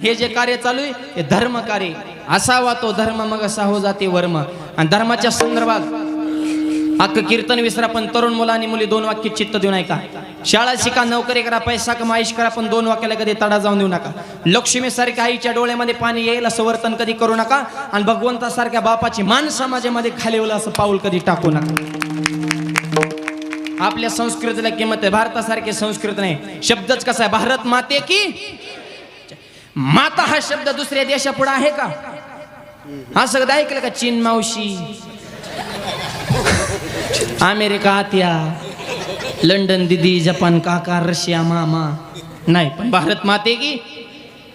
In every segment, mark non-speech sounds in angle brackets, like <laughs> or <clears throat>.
हे जे कार्य चालू आहे हे धर्म कार्य असावा तो धर्म मग असा हो जाते वर्म. आणि धर्माच्या संदर्भात अख्खं कीर्तन विसरा पण तरुण मुला आणि मुली दोन वाक्य चित्त देऊ नका. शाळा शिका नोकरी करा पैसा कमाईश करा पण दोन वाक्याला कधी तडा जाऊन देऊ नका. लक्ष्मीसारख्या आईच्या डोळ्यामध्ये पाणी येईल असं वर्तन कधी करू नका. आणि भगवंतासारख्या बापाची मान समाजामध्ये खाली येईल असं पाऊल कधी टाकू नका. आपल्या संस्कृतीला किंमत आहे. भारतासारखी संस्कृत नाही. शब्दच कसा आहे? भारत माते की माता हा शब्द दुसऱ्या देशापुढे आहे का? हा सगळं ऐकलं का चीन मावशी? अमेरिका आत्या लंडन दिदी जपान काका रशिया मामा. नाही पण भारत माते की?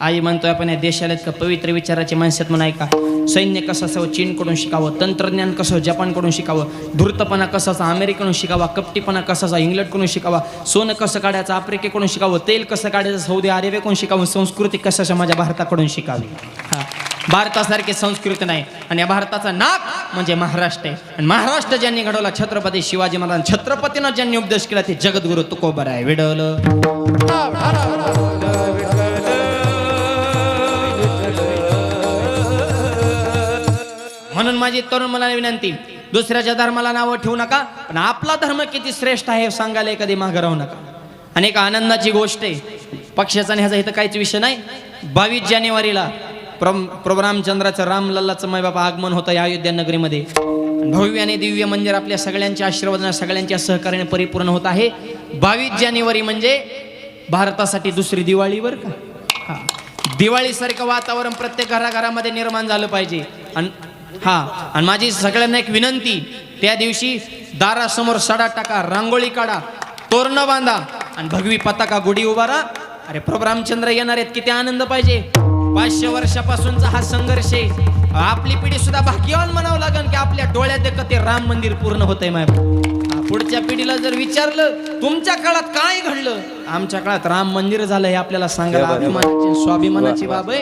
आई म्हणतोय आपण या देशाला इतकं पवित्र विचाराची माणसात म्हणून ऐका. सैन्य कसं असावं चीनकडून शिकावं तंत्रज्ञान कसं जपानकडून शिकावं धूर्तपणा कसा असा अमेरिकेकडून शिकावा कपटीपणा कसा असा इंग्लंडकडून शिकावा सोनं कसं काढायचं आफ्रिकेकडून शिकावं तेल कसं काढायचं सौदी अरेबियाकडून शिकावं संस्कृती कसं माझ्या भारताकडून शिकावी? हा. भारतासारखी संस्कृती नाही. आणि या भारताचा नाक म्हणजे महाराष्ट्र आहे. आणि महाराष्ट्र ज्यांनी घडवला छत्रपती शिवाजी महाराज छत्रपतीनं ज्यांनी उपदेश केला ते जगद्गुरु तुकोबर आहे विडवलं माझी तरुण मुलांना विनंती दुसऱ्याच्या धर्माला नावं ठेवू नका पण आपला धर्म किती श्रेष्ठ आहे सांगायला कधी मागं राहू नका. आणि एक आनंदाची गोष्ट आहे पक्षाचा ह्याचा इथं काहीच विषय नाही. बावीस जानेवारीला प्रभ प्रभू रामचंद्राचं रामलल्लाचं माय बाबा आगमन होतं या अयोध्या नगरीमध्ये. भव्य आणि दिव्य मंदिर आपल्या सगळ्यांच्या आशीर्वादाने सगळ्यांच्या सहकार्याने परिपूर्ण होत आहे. बावीस जानेवारी म्हणजे भारतासाठी दुसरी दिवाळी का? दिवाळीसारखं वातावरण प्रत्येक घराघरामध्ये निर्माण झालं पाहिजे. आणि हा आणि माझी सगळ्यांना एक विनंती त्या दिवशी दारासमोर सडा टाका रांगोळी काढा तोरण बांधा आणि भगवी पताका गुढी उभारा. अरे प्रभू रामचंद्र येणार आहेत किती आनंद पाहिजे. पाचशे वर्षापासूनचा हा संघर्ष आहे. आपली पिढी सुद्धा भाग्यवान म्हणावं लागेल की आपल्या डोळ्यात ते राम मंदिर पूर्ण होतंय माय पुढच्या पिढीला जर विचारलं तुमच्या काळात काय घडलं? आमच्या काळात राम मंदिर झालं हे आपल्याला सांगायला अभिमानाची स्वाभिमानाची बाब आहे.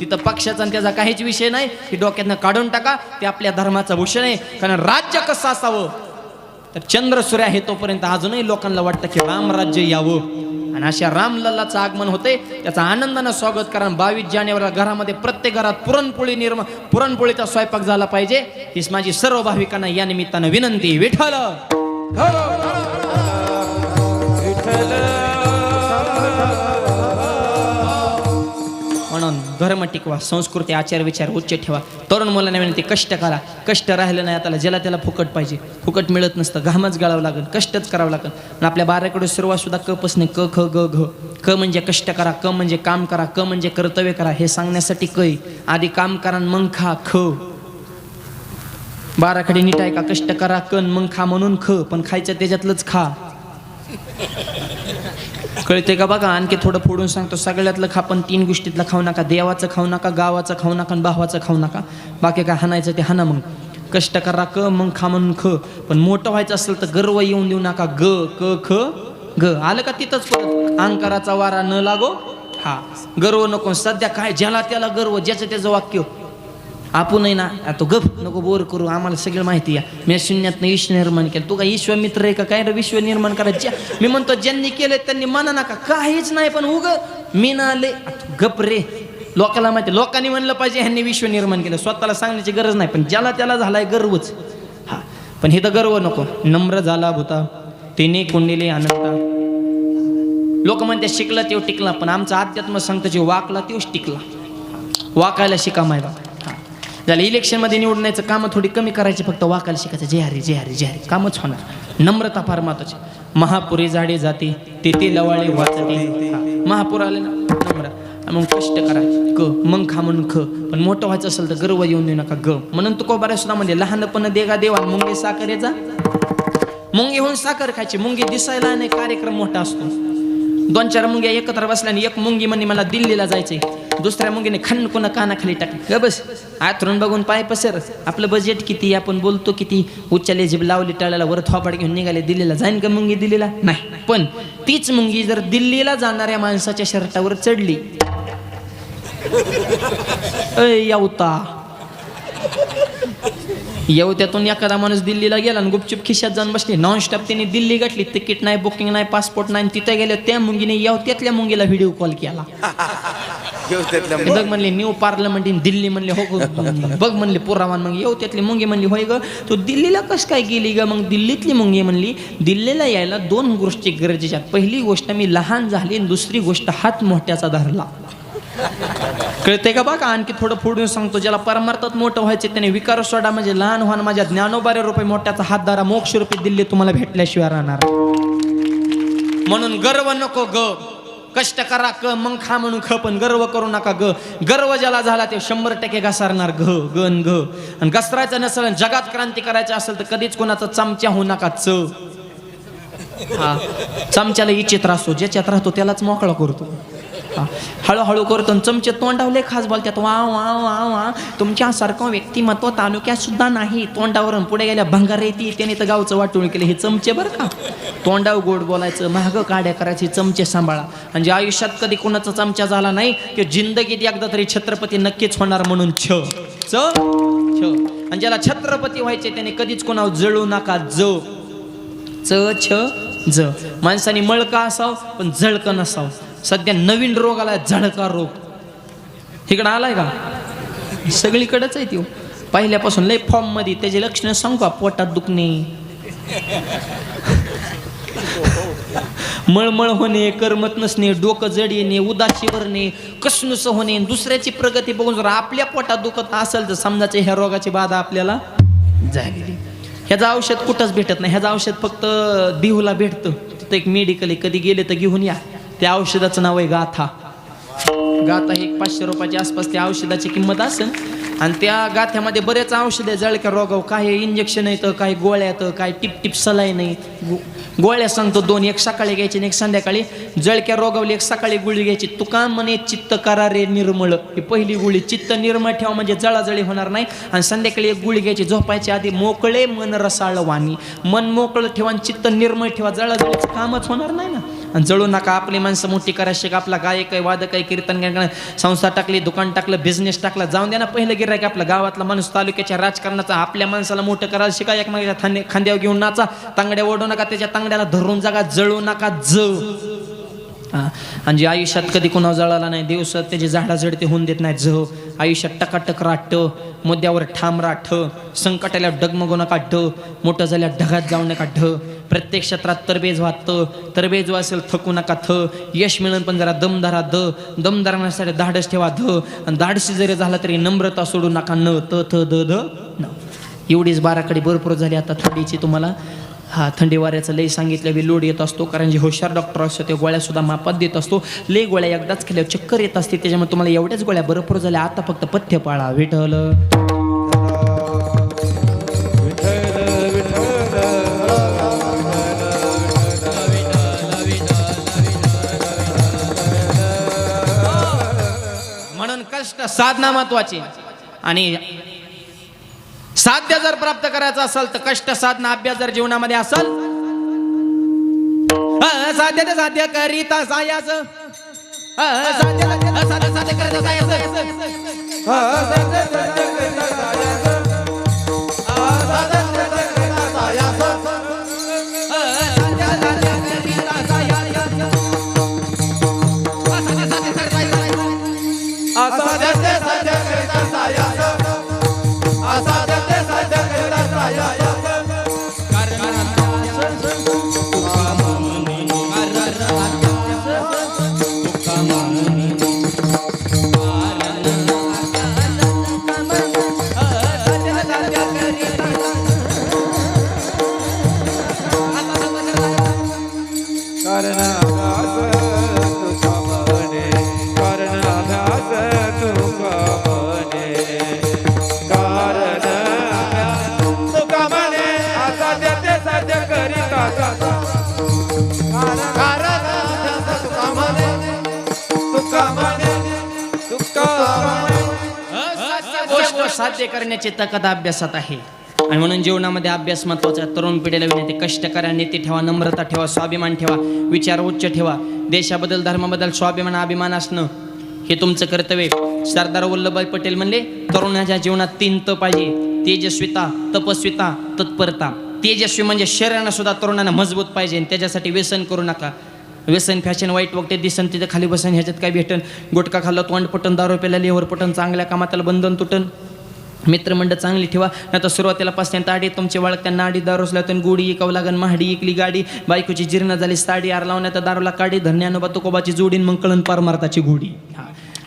तिथं पक्षाचा आणि त्याचा काहीच विषय नाही. की डोक्यातनं काढून टाका. ते आपल्या धर्माचा भूषण आहे. कारण राज्य कसं असावं? तर चंद्र सूर्य आहे तोपर्यंत अजूनही लोकांना वाटतं की रामराज्य यावं. आणि अशा रामलल्लाचं आगमन होते त्याचा आनंदानं स्वागत करा. बावीस जानेवारीला घरामध्ये प्रत्येक घरात पुरणपोळी निर्माण पुरणपोळीचा स्वयंपाक झाला पाहिजे. हीच माझी सर्व भाविकांना या निमित्तानं विनंती. विठ्ठल! विठल धर्म टिकवा संस्कृती आचार विचार उच्च ठेवा. तरुण मुलांना विनंती कष्ट करा. कष्ट राहिलं नाही आता ज्याला त्याला फुकट पाहिजे. फुकट मिळत नसतं घामच गाळावं लागेल कष्टच करावं लागेल. आणि आपल्या बाराकडे सुरुवात सुद्धा कपच नाही क ख ग घ. क म्हणजे कष्ट करा क म्हणजे काम करा क म्हणजे कर्तव्य करा हे सांगण्यासाठी कै आधी काम करा आणि मग खा ख. बाराकडे नीट आहे का कष्ट करा कण मग खा म्हणून ख पण खायचं त्याच्यातलंच खा. कळते का बघा? आणखी थोडं फोडून सांगतो. सगळ्यातलं खा पण तीन गोष्टीतलं खाऊ नका. देवाचं खाऊ नका गावाचं खाऊ नका आणि भावाचं खाऊ नका. बाकी काय हाणायचं ते हाना मग. कष्ट करा क मग खा म्हणून ख. पण मोठं व्हायचं असेल तर गर्व येऊन देऊ नका. ग क ख ग. आलं का तिथंच परत? अंकाराचा वारा न लागो. हा. गर्व नको. सध्या काय? ज्याला त्याला गर्व ज्याचं त्याचं वाक्य. आपणही ना आता तो गप नको बोर करू आम्हाला सगळं माहिती या मी शून्यात ईश्व निर्माण केलं. तू काय ईश्वर मित्र आहे का? काय रे विश्व निर्माण करायचे? मी म्हणतो ज्यांनी केलं त्यांनी म्हणा नका. काहीच नाही पण उग मी ना आले गप रे. लोकांना माहिती लोकांनी म्हणलं पाहिजे ह्यांनी विश्व निर्माण केलं. स्वतःला सांगण्याची गरज नाही पण ज्याला त्याला झालाय गर्वच. हा पण हे तर गर्व नको. नम्र झाला भूता तिने कुंडली आनंदा लोक म्हणते शिकला तेव्हा टिकला पण आमचा अध्यात्म सांगतो जे वाकला तेव्हाच टिकला. वाकायला शिका माय बाबा झालं इलेक्शनमध्ये निवडण्याचं कामं थोडी कमी करायची फक्त वाकायला शिकायचं. जे हरी जे हरी जे हरी. कामच होणार. नम्रता फार महत्वाची. महापुरी झाडे जाते ते ते लवाळे वाचते. महापूर आले ना नम्र. मग कष्ट करा. क मग खा म्हणून ख. पण मोठं व्हायचं असेल तर गर्व येऊन देऊ नका ग. म्हणून तू बऱ्याच सुद्धा म्हणजे लहानपण देगा देवा मुंगे साखर याचा मुंगी होऊन साखर खायची मुंगी दिसायला नाही कार्यक्रम मोठा असतो. दोन चार मुंग्या एकत्र बसल्याने एक मुंगी म्हणे मला दिल्लीला जायचंय. दुसऱ्या मुंगीने खण कोणा कानाखाली टाकली. ग बस आथरून बघून पाय पसर. आपलं बजेट किती आपण बोलतो किती? उच्चाले जीभ लावली टाळ्याला वर थोपाड घेऊन निघाले. दिल्लीला जाईन का मुंगी दिल्लीला? नाही. पण तीच मुंगी जर दिल्लीला जाणाऱ्या माणसाच्या शर्टावर चढली. अवता येऊ त्यातून एखादा माणूस दिल्लीला गेला आणि गुपचूप खिशात जाऊन बसले. नॉनस्टॉप त्यांनी दिल्ली गाठली तिकीट नाही बुकिंग नाही पासपोर्ट नाही तिथे गेले. त्या मुंगीने येऊ त्यातल्या मुंगीला व्हिडिओ कॉल. केला <laughs> बघ म्हणले न्यू पार्लमेंट इन दिल्ली म्हणले हो गं. बघ म्हणले पुरावान मग. येऊ त्यातली मुंगी म्हणली होय ग. तू दिल्लीला कस काय गेली ग? मग दिल्लीतली मुंगी म्हणली दिल्लीला यायला दोन गोष्टी गरजेच्या. पहिली गोष्ट मी लहान झाली आणि दुसरी गोष्ट हात मोठ्याचा धरला. कळते का बघा? आणखी थोडं फोडून सांगतो. ज्याला परमार्थात मोठं व्हायचे त्याने विकार सोडा म्हणजे लहान व्हान माझ्या ज्ञानोबारे रुपये मोठ्याचा हात धरा मोक्ष रुपये दिल्ली तुम्हाला भेटल्याशिवाय राहणार. म्हणून गर्व नको ग. कष्ट करा क मग खा म्हणून ख पण गर्व करू नका ग. गर्व ज्याला झाला ते शंभर टक्के घसारणार घ गन घ. आणि घसरायचं नसेल जगात क्रांती करायची असेल तर कधीच कोणाचा चमच्या होऊ नका च. हा. चमच्याला इच्छित राहतो. ज्याच्यात राहतो त्यालाच मोकळा करतो. हळूहळू करतो चमचे तोंडावले खास बोलतात वा वा वा वा. तुमच्यासारखं व्यक्तिमत्व तालुक्यात सुद्धा नाही. तोंडावरून पुढे गेल्या भंगार येते त्याने तर गावचं वाटून केलं. हे चमचे बरं का? तोंडावर गोड बोलायचं महाग काड्या करायचे चमचे सांभाळा. म्हणजे आयुष्यात कधी कोणाचा चमचा झाला नाही ते जिंदगीत एकदा तरी छत्रपती नक्कीच होणार म्हणून छ. च छ. आणि ज्याला छत्रपती व्हायचे त्याने कधीच कोणावर जळू नका. ज. च छ ज. माणसाने मळका असावं पण जळकं नसावं. सध्या नवीन रोग आलाय झळका रोग. इकडं आलाय का? सगळीकडेच आहे त्यो. पहिल्यापासून लय फॉर्ममध्ये त्याचे लक्षणं सांगू का? पोटात दुखणे. <laughs> मळमळ होणे करमत नसणे डोकं जड येणे उदासी भरणे कसनुस होणे. दुसऱ्याची प्रगती बघून जर आपल्या पोटात दुखत असेल तर समजाचे ह्या रोगाची बाधा आपल्याला झालेली. ह्याचं औषध कुठंच भेटत नाही. ह्याचं औषध फक्त देहूला भेटतं. तिथं एक मेडिकल आहे. कधी गेले तर घेऊन या. त्या औषधाचं नाव आहे गाथा. गाथा ही एक पाचशे रुपयाच्या आसपास त्या औषधाची किंमत असेल आणि त्या गाथ्यामध्ये बरेच औषधं आहे जळक्या रोगाव काही इंजेक्शन येतं काही गोळ्या येतं काही टिप टिप सलाई नाही गो- गोळ्या सांगतो दोन एक सकाळी घ्यायची आणि एक संध्याकाळी. जळक्या रोगावली एक सकाळी गुळी घ्यायची. तुका म्हणे चित्त करा रे निर्मळ. ही पहिली गुळी. चित्त निर्मळ ठेवा म्हणजे जळाजळी होणार नाही. आणि संध्याकाळी एक गुळी घ्यायची. झोपायच्या आधी मोकळे मन रसाळ वाणी मन मोकळं ठेवा आणि चित्त निर्मळ ठेवा. जळाजळीचं कामच होणार नाही ना. आणि जळू नका. आपली माणसं मोठी करायची का? आपला गायक आहे वादक आहे कीर्तन संस्था टाकली दुकान टाकलं बिझनेस टाकला. जाऊन द्या ना पहिलं गिरायक आपला. गावातला माणूस तालुक्याच्या राजकारणाचा आपल्या माणसाला मोठं करायला शिका. एकमेकाच्या खांद्यावर घेऊन नाचा. तांगड्या ओढू नका त्याच्या तांगड्याला धरून जागा. जळू नका. जळ. आणि जे आयुष्यात कधी कोणा जळाला नाही दिवस त्याची झाडाझडते होऊन देत नाही झ आयुष्यात टकाटक राट मुद्द्यावर ठाम राठ संकटाला डगमगो नका ढ मोठं झाल्या ढगात जाऊ नका ढ. प्रत्येक क्षेत्रात तरबेज व्हा तरबेज असेल थकू नका थ. यश मिळून पण जरा दमदारा द. दमदारासाठी धाडस ठेवा ध. आणि धाडशी जरी झाला तरी नम्रता सोडू नका न. त थ द ध न. एवढीच बाराकडे भरपूर झाली आता थोडीची तुम्हाला. हा थंडी वाऱ्याचं लय सांगितलं बी लोड येत असतो कारण जे हुशार डॉक्टर असतो ते गोळ्यासुद्धा मापात देत असतो. लय गोळ्या एकदाच केल्यावर चक्कर येत असते त्याच्यामुळे तुम्हाला एवढ्याच गोळ्या भरपूर झाल्या आता फक्त पथ्य पाळा विठल म्हणून कष्ट साधना महत्वाची. आणि साध्य जर प्राप्त करायचं असेल तर कष्ट साधना अभ्यास जर जीवनामध्ये असेल साध्य ते साध्य करीता सायास साध्य साध्य करण्याची ताकद अभ्यासात आहे. आणि म्हणून जीवनामध्ये अभ्यास महत्त्वाचा तरुण पिढीला विनंती कष्ट करा नीती ठेवा नम्रता ठेवा स्वाभिमान ठेवा विचार उच्च ठेवा. देशाबद्दल धर्माबद्दल स्वाभिमान अभिमान असणं हे तुमचं कर्तव्य सरदार वल्लभभाई पटेल म्हणले तरुणाच्या जीवनात तीन त पाहिजे तेजस्विता तपस्विता तत्परता. तेजस्वी म्हणजे शरीरानं सुद्धा तरुणांना मजबूत पाहिजे आणि त्याच्यासाठी व्यसन करू नका. व्यसन फॅशन वाईट वगैरे दिसन तिथं खाली बसन ह्याच्यात काय भेटन? गुटखा खाल्लं तोंड पटन दारू प्याला लेवर पटन चांगल्या कामाताला बंधन तुटन. मित्रमंडळ चांगली ठेवा. नाही तर सुरुवातीला पासून ताडी तुमचे वळख त्यांना आडी दारू तर गुडी इकावं लागन. महाडी इकली गाडी बायकोची जीर्ण झाली साडी आर लावण्यात दारूला काडी धरण्यानुबा तुकोबाची जोडीन मग कळण पार मारताची गुढी हा.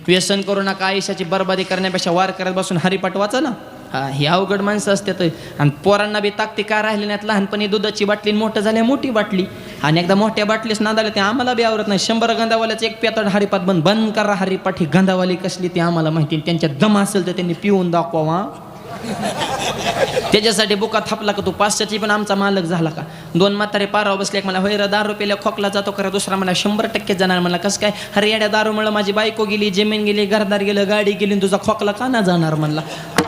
व्यसन करू नका आयुष्याची बरबादी करण्यापेक्षा वार करत बसून हरिपाठ वाचा ना. हा ही अवघड माणसं असतात आणि पोरांना बी ताकती काय राहिली नाहीत? लहानपणी दुधाची बाटली आणि मोठं झाल्या मोठी बाटली. आणि एकदा मोठ्या बाटलीच झाल्या ते आम्हाला बी आवडत नाही. शंभर गंधावाल्याचं एक पेतड हरिपात बंद बंद करा हरिपाठ ही गंधावाली कसली ती आम्हाला माहिती त्यांच्या दम असेल तर त्यांनी पिऊन दाखवा त्याच्यासाठी बुका थापला का तू? पाचशेची पण आमचा मालक झाला का? दोन म्हातारे पारावर बसले एक मला होय दारू पेल्या खोकला जातो करा दुसरा मला शंभर टक्के जाणार. मला कसं काय? अरे येड्या दारूमुळे माझी बायको गेली जमीन गेली घरदार गेलं गाडी गेली आणि तुझा खोकला का ना जाणार? म्हणला.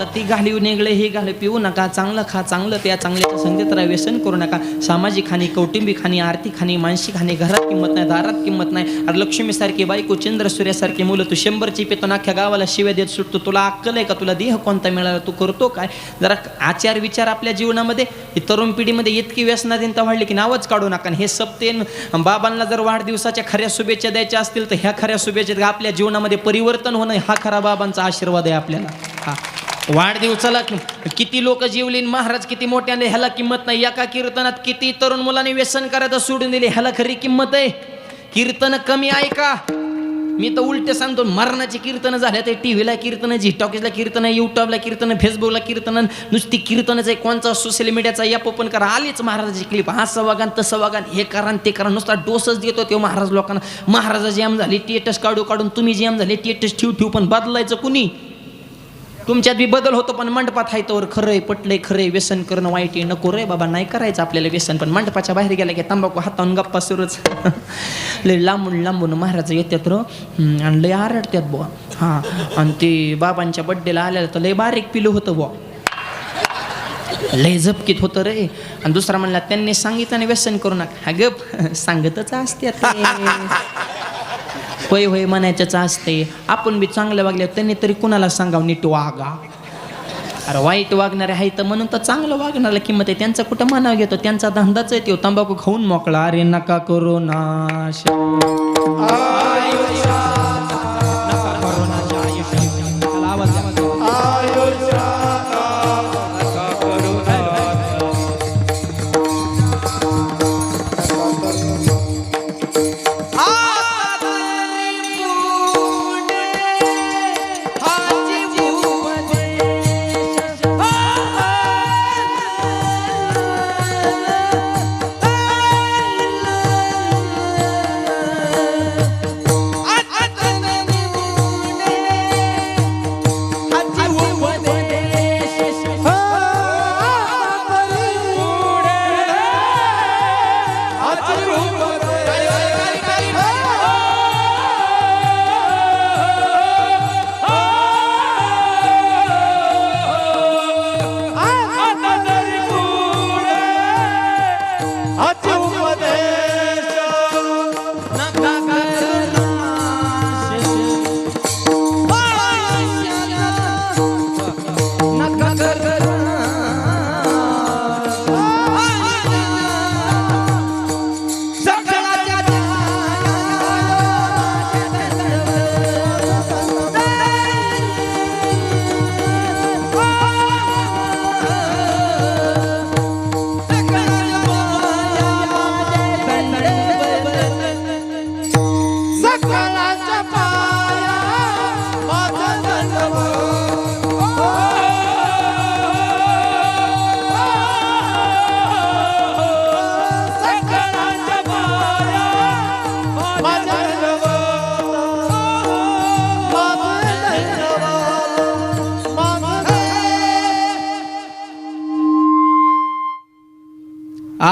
ती घालीव निघले हे घाले पिऊ नका. चांगलं खा चांगलं प्या चांगल्याच्या संगीत राहा व्यसन करू नका. सामाजिक खाणी कौटुंबिक खाणी आर्थिक खाणी मानसिक खाणी घरात किंमत नाही दारात किंमत नाही. अरे लक्ष्मीसारखी बायको चंद्र सूर्यासारखी मुलं तू शंभरची पेतो अख्ख्या गावाला शिव्या देत सुटतो. तुला अक्कल आहे का? तुला देह कोणता मिळाला? तू करतो काय? जरा आचार विचार आपल्या जीवनामध्ये. तरुण पिढीमध्ये इतकी व्यसनाधीनता वाढली की नावच काढू नका. आणि हे सप्ते बाबांना जर वाढदिवसाच्या खऱ्या शुभेच्छा द्यायच्या असतील तर ह्या खऱ्या शुभेच्छा आपल्या जीवनामध्ये परिवर्तन होणं हा खरा बाबांचा आशीर्वाद आहे आपल्याला. हा. वाढदिवसाला किती लोक जीवलीन महाराज किती मोठ्याने ह्याला किंमत नाही. एका कीर्तनात किती तरुण मुलांनी व्यसन करायचं सोडून दिले ह्याला खरी किंमत आहे. कीर्तन कमी ऐका मी तर उलट सांगतो मरणाची कीर्तन झाल्या ते टी व्हीला कीर्तन जी टॉकीजला कीर्तन युट्यूबला कीर्तन फेसबुकला कीर्तन नुसती कीर्तनच आहे. कोणचा सोशल मीडियाचा ॲप ओपन करा आलीच महाराजाची क्लिप हा सवागान तसं वागान हे करा ते करा. नुसता डोसच देतो ते महाराज लोकांना. महाराजा जॅम झाली टेटस काढू काढून तुम्ही जॅम झाले टेटस ठेवू ठेवू पण बदलायचं कुणी? तुमच्यात बी बदल होतो पण मंडपात आहे तोवर खरंय पटलंय खरंय व्यसन करणं वाईट आहे नको रे बाबा नाही करायचं आपल्याला व्यसन पण मंडपाच्या बाहेर गेला की तंबाखू हातावून गप्पा सुरूच. <laughs> लय लांबून लांबून महाराज येतात र. आणि लय आरडतात बुवा. हां आणि ते बाबांच्या बड्डेला आल्याला तर लय बारीक पिलं होतं बुवा. लय झपकीत होतं रे. आणि दुसरा म्हणला त्यांनी सांगितलं आणि व्यसन करू नका. हा गप. <laughs> सांगतच असते होय होय म्हणायच्याच असते आपण बी चांगलं वागले त्यांनी तरी कुणाला सांगावं नीट वागा. अरे वाईट वागणारे आहे तर म्हणून तर चांगलं वागणाऱ्याला किंमत आहे. त्यांचा कुठं मानाव घेतो? त्यांचा धंदाच आहे तो. तंबाखू खाऊन मोकळा. अरे नका करू नाश.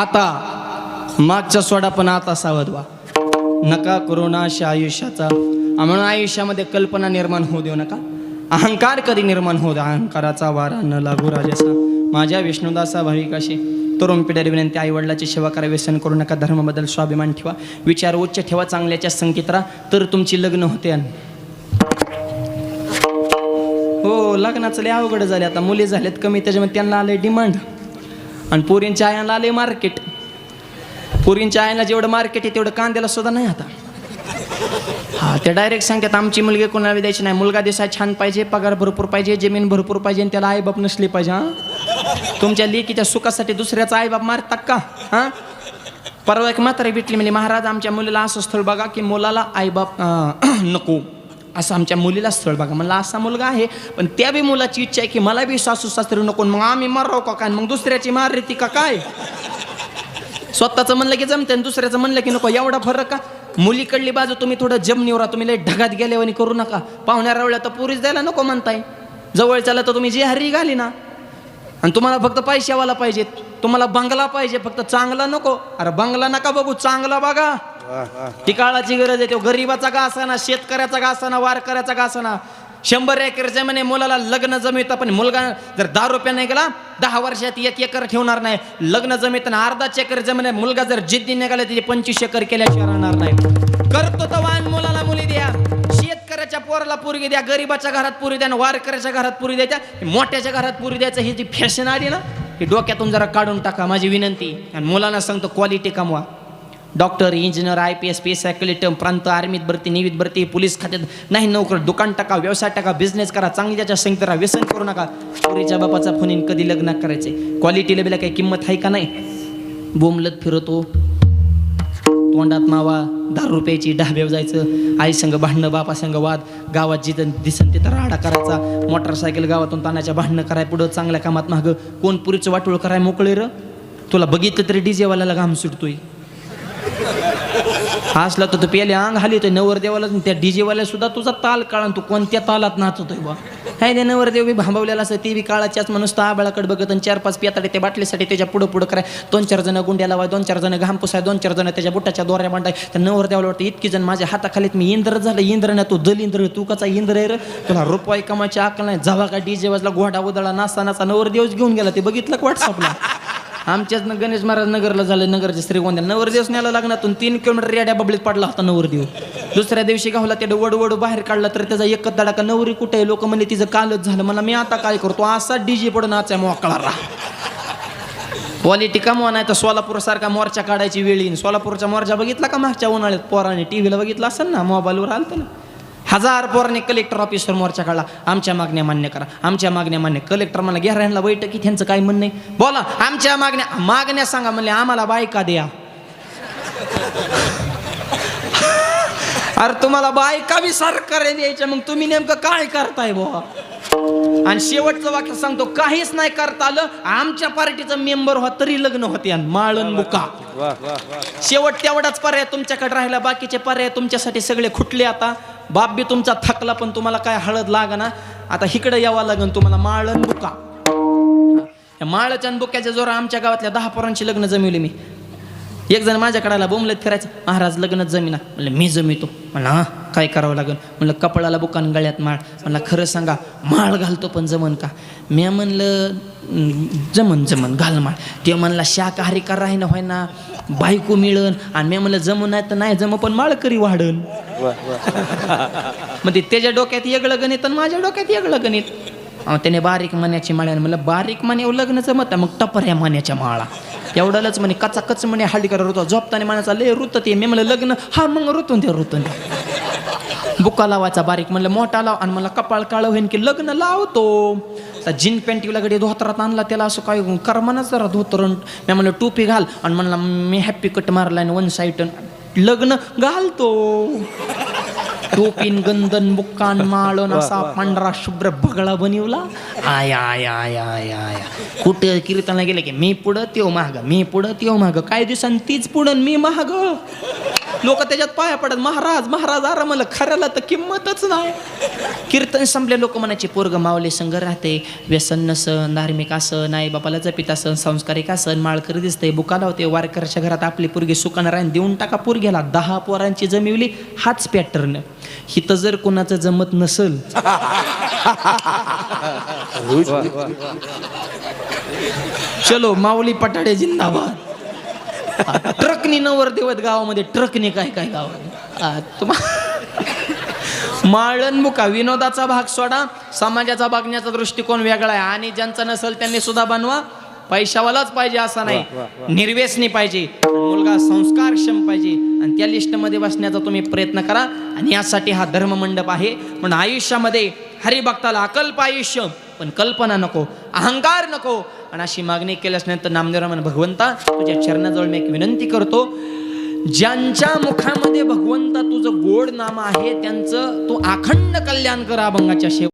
आता मागचा सोडा पण आता सावधवा नका नका अशा आयुष्याचा म्हणून आयुष्यामध्ये कल्पना निर्माण होऊ देऊ नका. अहंकार कधी निर्माण होऊ द्या अहंकाराचा वारा न लागू राजसा. माझ्या विष्णुदासा भाविकाशी तरुण पिढ्याला विनंती आईवडिलाची सेवा करा व्यसन करू नका धर्माबद्दल स्वाभिमान ठेवा. विचार उच्च ठेवा चांगल्याच्या संकेत राहा. तर तुमची लग्न होते हो लग्नाचं लय अवघड झाले आता. मुली झाल्यात कमी त्याच्यामध्ये त्यांना आले डिमांड आणि पुरींच्या आयांना आले मार्केट. पुरींच्या आयांना जेवढं मार्केट आहे तेवढं कांद्याला सुद्धा नाही आता. हा ते डायरेक्ट सांगतात आमची मुलगी कोणाला द्यायची नाही. मुलगा दिसाय छान पाहिजे पगार भरपूर पाहिजे जमीन भरपूर पाहिजे आणि त्याला आईबाप नसली पाहिजे हां? तुमच्या लेकीच्या सुखासाठी दुसऱ्याचा आईबाप मारतात का? हां? परवा एक म्हातारी भेटली म्हणजे महाराज आमच्या मुलीला असं स्थळ बघा की मुलाला आईबाप <clears throat> नको. असं आमच्या मुलीला स्थळ बघा. म्हणलं असा मुलगा आहे पण त्या बी मुलाची इच्छा आहे की मला बी सासू सासरी नको. मग आम्ही मराव का काय? मग दुसऱ्याची मार रीती का काय? स्वतःचं म्हणलं की जमते आणि दुसऱ्याचं म्हणलं की नको. एवढा फरक का? मुलीकडली बाजू तुम्ही थोडं जमनीवर तुम्ही लय ढगात गेल्यावानी करू नका. पाहुण्या रावळ्या तर पुरीच द्यायला नको म्हणताय. जवळच्याला तर तुम्ही जी हरी घाली ना. आणि तुम्हाला फक्त पैशावाला पाहिजेत. तुम्हाला बंगला पाहिजे फक्त चांगला नको. अरे बंगला नका बघू चांगला बघा. ती काळाची गरज आहे तो गरीबाचा का असाना शेतकऱ्याचा का असाना वारकऱ्याचा का असाना शंभर एकर जमिनी मुलाला लग्न जमित पण मुलगा जर दहा रुपया नाही गेला दहा वर्षात एक एकर ठेवणार नाही. लग्न जमित अर्धा एकर जमीन आहे मुलगा जर जिद्दी निघाला तिथे पंचवीस एकर केल्याशिवाय राहणार नाही. करतो तर वाहन मुलाला मुली द्या. शेतकऱ्याच्या पोराला पुरी द्या गरीबाच्या घरात पुरी द्या आणि वारकऱ्याच्या घरात पुरी द्यायच्या. मोठ्याच्या घरात पुरी द्यायचं ही जी फॅशन आली ना ही डोक्यातून जरा काढून टाका माझी विनंती. आणि मुलांना सांगतो क्वालिटी कमवा. Doctor engineer I P S P S I collector प्रांत आर्मीत भरती निवित भरती पोलीस खात्यात नाही नोकर दुकान टाका व्यवसाय टाका बिझनेस करा चांगल्याच्या संगीत राहा व्यसन करू नका. पुरीच्या बापाचा फोन येईन कधी लग्न करायचे क्वालिटी लेबीला काही किंमत आहे का नाही? बोंबलत फिरतो तोंडात मावा दहा रुपयाची ढाब्यावर जायचं आई संघ भांडणं बापा संग वाद. गावात जिथं दिसन तिथं राडा करायचा. मोटरसायकल गावातून तानाच्या भांडणं कराय पुढं चांगल्या कामात मागं. कोण पुरीचं वाटोळ कराय मोकळे र? तुला बघितलं तरी डीजेवाल्याला घाम सुटतोय. असला तर तू पेले अंग हाली होतोय. नवरदेवाला त्या डीजेवाल्या सुद्धा तुझा ताल काळा तू कोणत्या तालात नाचतोय बा? हाय ते नवरदेव बी भांबवलेला असं ते बी काळाच्याच माणूस तर आबाळाकडे बघत आणि चार पाच पियाताडे त्या बाटलीसाठी त्याच्या पुढं पुढं कराय. दोन चार जण गुंड्या लावाय दोन चार जण घाम पुसाय दोन चार जण त्याच्या बुटाच्या दोऱ्या मांडाय. तर नवरदेवाला वाटतं इतकी जण माझ्या हाताखालीत मी इंद्र झालं. इंद्र ना तू दल इंद्र तू कसा इंद्र आहे रे? तुला रुपये कमाची अकल नाही. जावा का डीजे वाजला घोडा उदळा नाचा नाचा नवरदेवच घेऊन गेला. ते बघितलं का व्हॉट्सअपला आमच्याच गणेश महाराज नगरला झालं नगरच्या श्रीगोंद्या नवरदेव न्यायला लागणातून तीन किलोमीटर रेड्या बबलीत पडला होता नवरदेव. दुसऱ्या दिवशी गावला त्या वडवड बाहेर काढला तर त्याचा एकच दडाका नवरी कुठे? आहे लोक म्हणले तिचं कालच झालं. मला मी आता काय करतो? असा डीजे पडून आचा मोकळा राहा. क्वालिटी कमवा नाही तर सोलापूर सारखा मोर्चा काढायची वेळ येईन. सोलापूरचा मोर्चा बघितला का मागच्या उन्हाळ्यात? पोराने टीव्हीला बघितला असेल ना? मोबाईलवर आलं ना. हजार पोराने कलेक्टर ऑफिसवर मोर्चा काढला. आमच्या मागण्या मान्य करा. आमच्या मागण्या मान्य. कलेक्टर मला राहिला बैठकीत त्यांचं काय म्हणणं बोला आमच्या मागण्या मागण्या सांगा म्हणले आम्हाला बायका द्या. <laughs> अरे तुम्हाला बायका बी सरकार द्यायच्या मग तुम्ही नेमकं काय करताय बुवा? आणि शेवटचं वाक्य सांगतो काहीच नाही करता आलं आमच्या पार्टीचा मेंबर होत तरी लग्न होते माळण बुका शेवट तेवढाच पर्याय तुमच्याकडे राहिला बाकीचे पर्याय तुमच्यासाठी सगळे खुटले आता. बाप बी तुमचा थकला पण तुम्हाला काय हळद ना आता इकडे यावं लागन तुम्हाला माळण बुका. माळच्या बुक्याच्या जोरा आमच्या गावातल्या दहा पोरांची लग्न जमिवली मी. एक जण माझ्याकडे आला बोंबलत फिरायचं. महाराज लग्न जमीना. म्हणलं मी जमितो. म्हणलं हा काय करावं लागेल म्हणलं कपडाला बुकान गळ्यात माळ. म्हणलं खरं सांगा माळ घालतो पण जमन का? मी म्हणलं जमन जमन घाल माळ. ते म्हणला शाकाहारी का राहीना होय ना बायको मिळन. आणि मी म्हणलं जमू नाही तर नाही जम पण माळ करी वाढन. मग ते त्याच्या डोक्यात वेगळं गणित आणि माझ्या डोक्यात वेगळं गणित. त्याने बारीक मान्याची माळ्या म्हणलं बारीक मान्यावर लग्न जमत मग टपऱ्या मान्याच्या माळा. एवढ्यालाच म्हणे कचा कच म्हणे हल्ली करा झोपताना मानाचा लय ऋत ते. मी म्हणलं लग्न हा मग ऋतून ते ऋतून बुका लावायचा बारीक. म्हणलं मोठा लाव. आणि मला कपाळ काळ होईन की लग्न लावतो. जीन पॅन्टीला गडी धोतरात आणला त्याला असं काय करमानच जरा धोतरण मी म्हणलं टोपी घाल. आणि म्हणला मी हॅप्पी कट मारला आणि वन साईड लग्न घालतो. टोपीन गंधन बुक्कान माळण असा पांढरा शुभ्र बगळा बनवला आय आय आय आय आय. कुठं कीर्तनाला गेले की मी पुढं त्यो महाग मी पुढं त्यो महाग काही दिवसांनी तीच पुढं मी महाग लोक त्याच्यात पाया पडत महाराज महाराज अरे मला खऱ्याला तर किंमतच नाही. कीर्तन संपले लोक म्हणायचे पोरग मावले संघ राहते. व्यसन नसन धार्मिक असन आई बापाला जपित असन संस्कारिक असन माळकरी दिसते बुका लावते. वारकरच्या घरात आपली पोरगी सुकान राहीन देऊन टाका पोरग्याला. दहा पोरांची जमिवली हाच पॅटर्न. हिथं जर कोणाचं जमत नसल. चलो माऊली पटाडे जिंदाबाद. ट्रकनी नवर देवत गावामध्ये ट्रकने काय काय गावात? माळण तुम्हा माळणमुखा विनोदाचा भाग सोडा समाजाचा बघण्याचा दृष्टिकोन वेगळा आहे. आणि ज्यांचा नसेल त्यांनी सुद्धा बनवा. पैशावालाच पाहिजे असा नाही. निर्व्यसनी पाहिजे. मुलगा संस्कारक्षम पाहिजे. आणि त्या लिस्टमध्ये बसण्याचा तुम्ही प्रयत्न करा. आणि यासाठी हा धर्ममंडप आहे. पण आयुष्यामध्ये हरिभक्ताला अकल्प आयुष्य. पण कल्पना नको. अहंकार नको. आणि अशी मागणी केल्यास नंतर नामदेवरामान भगवंता तुझ्या चरणाजवळ मी एक विनंती करतो. ज्यांच्या मुखामध्ये भगवंता तुझं गोड नाम आहे त्यांचं तू अखंड कल्याण कर अभंगाच्या शेव